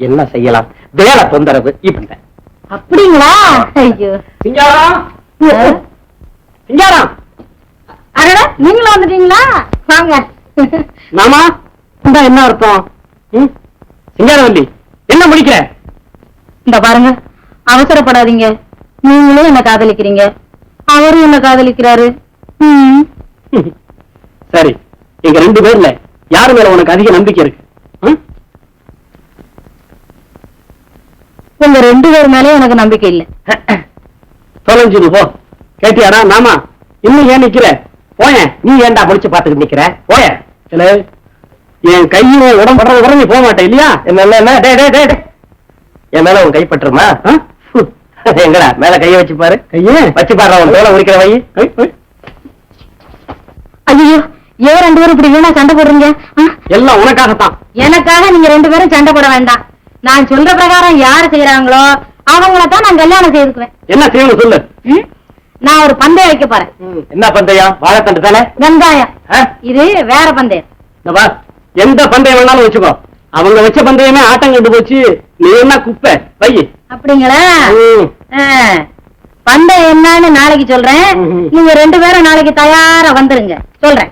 என்ன செய்யலாம்? வேலை தொந்தரவு இப்படி அப்படிங்களா? ஐயோ. சிங்காரம் சிங்காரம் அடடா நீங்களும் வந்துட்டீங்களா? வாங்க. மாமா இந்த என்ன அர்த்தம்? சிங்காரவல்லி என்ன முடிக்கிற? இந்த பாருங்க அவசரப்படாதீங்க. நீங்களும் என்ன காதலிக்கிறீங்க? அவரும் என்ன காதலிக்கிறாரு? ம். சரி எங்க ரெண்டு பேர்ல யாரு மேல உனக்கு அதிக நம்பிக்கை இருக்கு? உங்க ரெண்டு பேர் மேலயும் எனக்கு நம்பிக்கை இல்ல. தொலைஞ்சுது போ. கேட்டியாடா மாமா இன்னும் ஏன் நிக்கிற? போயேன். நீ ஏன்டா முடிச்சு பாத்துக்கிட்டு நிக்கிற? போய என் கையும் உடம்பு படுறது நீ போக மாட்டே இல்லையா? என்ன என்ன, என்ன? டே டே டே டே. என் மேல உன் கைப்பற்றுமா. எங்கடா? மேல கைய வச்சு பாரு. கைய? வச்சு பாரு உன் தோலை உரிக்கிற வை. ஐயோ ஏன் ரெண்டு பேரும் இப்படி வீணா சண்டை போடுறீங்க? எல்லாம் உனக்காகத்தான். எனக்காக நீங்க ரெண்டு பேரும் சண்டை போட வேண்டாம். நான் சொல்ற பிரகாரம் யாரு செய்யறாங்களோ அவங்கள தான் நான் கல்யாணம் செய்துக்குவேன். என்ன செய்யணும் சொல்லு? நான் ஒரு பந்தயம் வைக்க போறேன். என்ன பந்தயம் வாழைத்தண்டு தானே? வெங்காயம்? இது வேற பந்தயம் எந்த பந்தயம் வேணாலும் வச்சுக்கோ. அவங்க வச்ச பந்தயமே ஆட்டம் கண்டு போச்சு. நீ என்ன குப்பை? வை அப்படிங்களா. பந்தயம் என்னன்னு நாளைக்கு சொல்றேன். நீங்க ரெண்டு பேரும் நாளைக்கு தயாரா வந்துருங்க. சொல்றேன்.